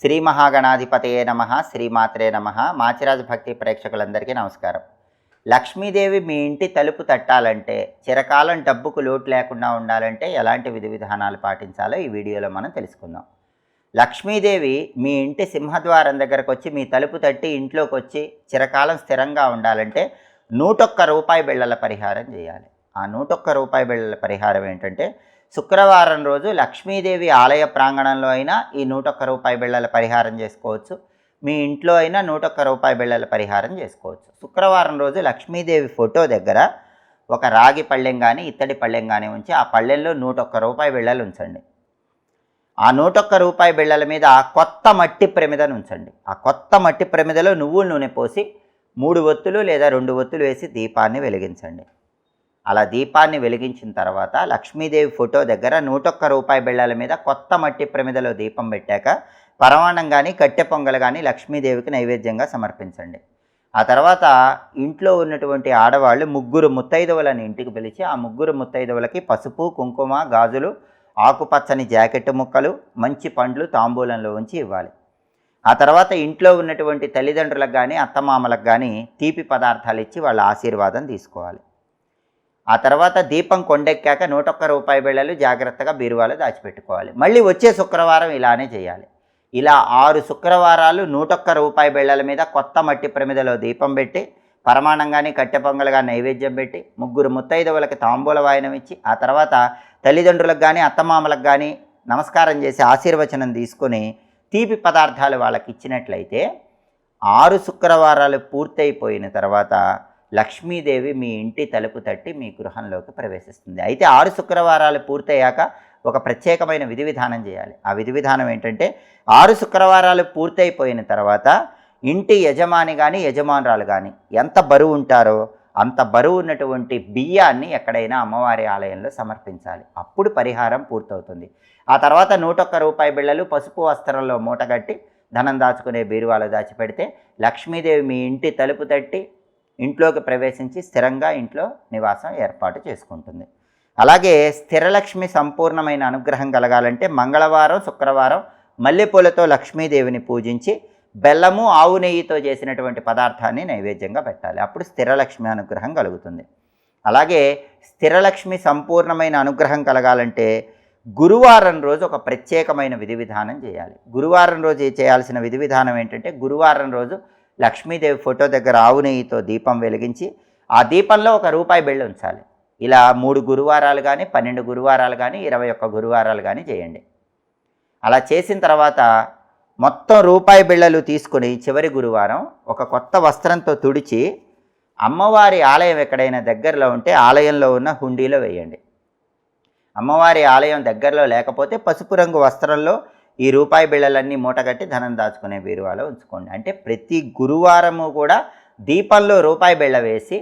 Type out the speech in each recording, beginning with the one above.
శ్రీ మహాగణాధిపతయే నమ శ్రీమాత్రే నమ. మాచిరాజ భక్తి ప్రేక్షకులందరికీ నమస్కారం. లక్ష్మీదేవి మీ ఇంటి తలుపు తట్టాలంటే చిరకాలం డబ్బుకు లోటు లేకుండా ఉండాలంటే ఎలాంటి విధి విధానాలు పాటించాలో ఈ వీడియోలో మనం తెలుసుకుందాం. లక్ష్మీదేవి మీ ఇంటి సింహద్వారం దగ్గరకు వచ్చి మీ తలుపు తట్టి ఇంట్లోకి వచ్చి చిరకాలం స్థిరంగా ఉండాలంటే నూటొక్క రూపాయి బిళ్ళల పరిహారం చేయాలి. ఆ నూటొక్క రూపాయి బిళ్ళల పరిహారం ఏంటంటే శుక్రవారం రోజు లక్ష్మీదేవి ఆలయ ప్రాంగణంలో అయినా ఈ నూటొక్క రూపాయి బిళ్ళల పరిహారం చేసుకోవచ్చు. మీ ఇంట్లో అయినా నూటొక్క రూపాయి బిళ్ళల పరిహారం చేసుకోవచ్చు. శుక్రవారం రోజు లక్ష్మీదేవి ఫోటో దగ్గర ఒక రాగి పళ్ళెం కానీ ఇత్తడి పళ్ళెం కానీ ఉంచి ఆ పళ్ళెంలో నూటొక్క రూపాయి బిళ్ళలు ఉంచండి. ఆ నూటొక్క రూపాయి బిళ్ళల మీద ఆ కొత్త మట్టి ప్రమిదను ఉంచండి. ఆ కొత్త మట్టి ప్రమిదలో నువ్వుల నూనె పోసి మూడు ఒత్తులు లేదా రెండు ఒత్తులు వేసి దీపాన్ని వెలిగించండి. అలా దీపాన్ని వెలిగించిన తర్వాత లక్ష్మీదేవి ఫోటో దగ్గర నూటొక్క రూపాయి బిళ్ళల మీద కొత్త మట్టి ప్రమిదలో దీపం పెట్టాక పరమాణం కానీ కట్టె పొంగలు కానీ లక్ష్మీదేవికి నైవేద్యంగా సమర్పించండి. ఆ తర్వాత ఇంట్లో ఉన్నటువంటి ఆడవాళ్ళు ముగ్గురు ముత్తైదవులను ఇంటికి పిలిచి ఆ ముగ్గురు ముత్తైదవులకి పసుపు కుంకుమ గాజులు ఆకుపచ్చని జాకెట్ ముక్కలు మంచి పండ్లు తాంబూలంలో ఉంచి ఇవ్వాలి. ఆ తర్వాత ఇంట్లో ఉన్నటువంటి తల్లిదండ్రులకు కానీ అత్తమామలకు కానీ తీపి పదార్థాలు ఇచ్చి వాళ్ళ ఆశీర్వాదం తీసుకోవాలి. ఆ తర్వాత దీపం కొండెక్కాక నూట ఒక్క రూపాయి బిళ్ళలు జాగ్రత్తగా బీరువాలో దాచిపెట్టుకోవాలి. మళ్ళీ వచ్చే శుక్రవారం ఇలానే చేయాలి. ఇలా ఆరు శుక్రవారాలు నూటొక్క రూపాయి బిళ్ళల మీద కొత్త మట్టి ప్రమిదలో దీపం పెట్టి పరమాణంగాని కట్టె పొంగలుగా నైవేద్యం పెట్టి ముగ్గురు ముత్తైదవులకి తాంబూల వాయనం ఇచ్చి ఆ తర్వాత తల్లిదండ్రులకు కానీ అత్తమామలకు కానీ నమస్కారం చేసి ఆశీర్వచనం తీసుకొని తీపి పదార్థాలు వాళ్ళకి ఇచ్చినట్లయితే ఆరు శుక్రవారాలు పూర్తయిపోయిన తర్వాత లక్ష్మీదేవి మీ ఇంటి తలుపు తట్టి మీ గృహంలోకి ప్రవేశిస్తుంది. అయితే ఆరు శుక్రవారాలు పూర్తయ్యాక ఒక ప్రత్యేకమైన విధి విధానం చేయాలి. ఆ విధి విధానం ఏంటంటే ఆరు శుక్రవారాలు పూర్తయిపోయిన తర్వాత ఇంటి యజమాని కానీ యజమానురాలు కానీ ఎంత బరువు ఉంటారో అంత బరువు ఉన్నటువంటి బియ్యాన్ని ఎక్కడైనా అమ్మవారి ఆలయంలో సమర్పించాలి. అప్పుడు పరిహారం పూర్తవుతుంది. ఆ తర్వాత నూటొక్క రూపాయి బిళ్ళలు పసుపు వస్త్రంలో మూటగట్టి ధనం దాచుకునే బీరువాలో దాచిపెడితే లక్ష్మీదేవి మీ ఇంటి తలుపు తట్టి ఇంట్లోకి ప్రవేశించి స్థిరంగా ఇంట్లో నివాసం ఏర్పాటు చేసుకుంటుంది. అలాగే స్థిరలక్ష్మి సంపూర్ణమైన అనుగ్రహం కలగాలంటే మంగళవారం శుక్రవారం మల్లెపూలతో లక్ష్మీదేవిని పూజించి బెల్లము ఆవు నెయ్యితో చేసినటువంటి పదార్థాన్ని నైవేద్యంగా పెట్టాలి. అప్పుడు స్థిరలక్ష్మి అనుగ్రహం కలుగుతుంది. అలాగే స్థిరలక్ష్మి సంపూర్ణమైన అనుగ్రహం కలగాలంటే గురువారం రోజు ఒక ప్రత్యేకమైన విధి విధానం చేయాలి. గురువారం రోజు చేయాల్సిన విధి విధానం ఏంటంటే గురువారం రోజు లక్ష్మీదేవి ఫోటో దగ్గర ఆవు నెయ్యితో దీపం వెలిగించి ఆ దీపంలో ఒక రూపాయి బిళ్ళ ఉంచాలి. ఇలా మూడు గురువారాలు కానీ పన్నెండు గురువారాలు కానీ ఇరవై ఒక్క గురువారాలు కానీ చేయండి. అలా చేసిన తర్వాత మొత్తం రూపాయి బిళ్ళలు తీసుకుని చివరి గురువారం ఒక కొత్త వస్త్రంతో తుడిచి అమ్మవారి ఆలయం ఎక్కడైనా దగ్గరలో ఉంటే ఆలయంలో ఉన్న హుండీలో వేయండి. అమ్మవారి ఆలయం దగ్గరలో లేకపోతే పసుపు రంగు వస్త్రంలో ఈ రూపాయి బిళ్ళలన్నీ మూటగట్టి ధనం దాచుకునే బీరువాలో ఉంచుకోండి. అంటే ప్రతి గురువారము కూడా దీపంలో రూపాయి బిళ్ళ వేసి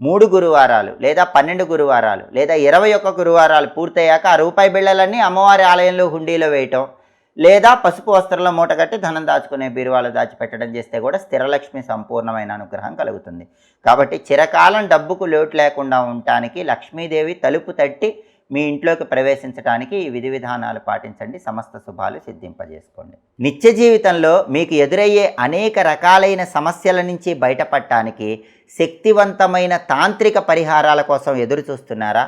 మూడు గురువారాలు లేదా పన్నెండు గురువారాలు లేదా ఇరవై ఒక్క గురువారాలు పూర్తయ్యాక ఆ రూపాయి బిళ్ళలన్నీ అమ్మవారి ఆలయంలో హుండీలో వేయటం లేదా పసుపు వస్త్రంలో మూటగట్టి ధనం దాచుకునే బీరువాలో దాచిపెట్టడం చేస్తే కూడా స్థిరలక్ష్మి సంపూర్ణమైన అనుగ్రహం కలుగుతుంది. కాబట్టి చిరకాలం డబ్బుకు లోటు లేకుండా ఉండటానికి లక్ష్మీదేవి తలుపు తట్టి మీ ఇంట్లోకి ప్రవేశించడానికి ఈ విధి విధానాలు పాటించండి సమస్త శుభాలు సిద్ధింపజేసుకోండి. నిత్య జీవితంలో మీకు ఎదురయ్యే అనేక రకాలైన సమస్యల నుంచి బయటపడటానికి శక్తివంతమైన తాంత్రిక పరిహారాల కోసం ఎదురు చూస్తున్నారా?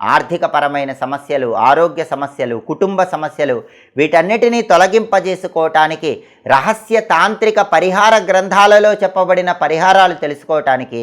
ఆర్థికపరమైన సమస్యలు ఆరోగ్య సమస్యలు కుటుంబ సమస్యలు వీటన్నిటినీ తొలగింపజేసుకోవటానికి రహస్య తాంత్రిక పరిహార గ్రంథాలలో చెప్పబడిన పరిహారాలు తెలుసుకోవటానికి